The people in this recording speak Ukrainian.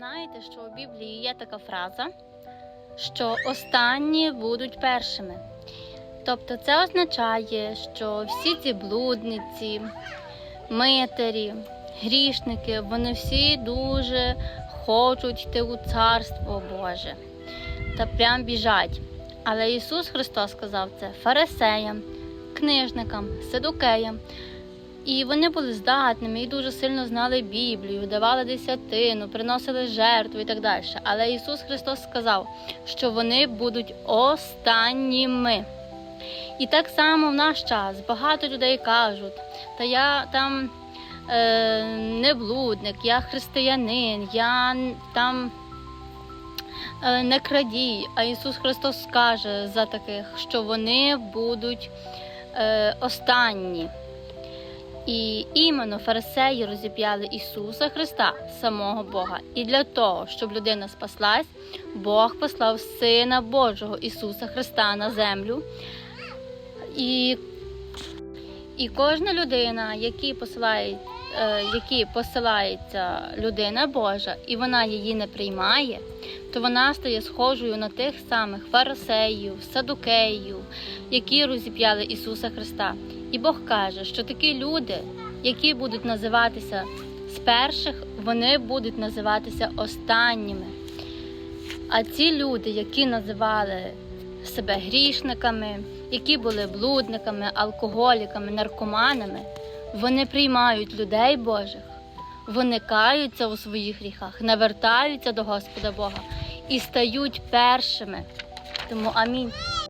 знаєте, що у Біблії є така фраза, що останні будуть першими. Тобто це означає, що всі ці блудниці, митарі, грішники, вони всі дуже хочуть йти у Царство Боже та прям біжать. Але Ісус Христос сказав це фарисеям, книжникам, садукеям. І вони були здатними і дуже сильно знали Біблію, давали десятину, приносили жертву і так далі. Але Ісус Христос сказав, що вони будуть останніми. І так само в наш час багато людей кажуть, та я там е, не блудник, я християнин, я там е, не крадій. А Ісус Христос скаже за таких, що вони будуть е, останні. І іменно фарисеї розіп'яли Ісуса Христа, самого Бога. І для того, щоб людина спаслась, Бог послав Сина Божого Ісуса Христа на землю. І, і кожна людина, які посилає, які посилається людина Божа, і вона її не приймає, то вона стає схожою на тих самих фарисеїв, садукеїв, які розіп'яли Ісуса Христа. І Бог каже, що такі люди, які будуть називатися з перших, вони будуть називатися останніми. А ці люди, які називали себе грішниками, які були блудниками, алкоголіками, наркоманами, вони приймають людей Божих, вони каються у своїх гріхах, навертаються до Господа Бога і стають першими. Тому амінь.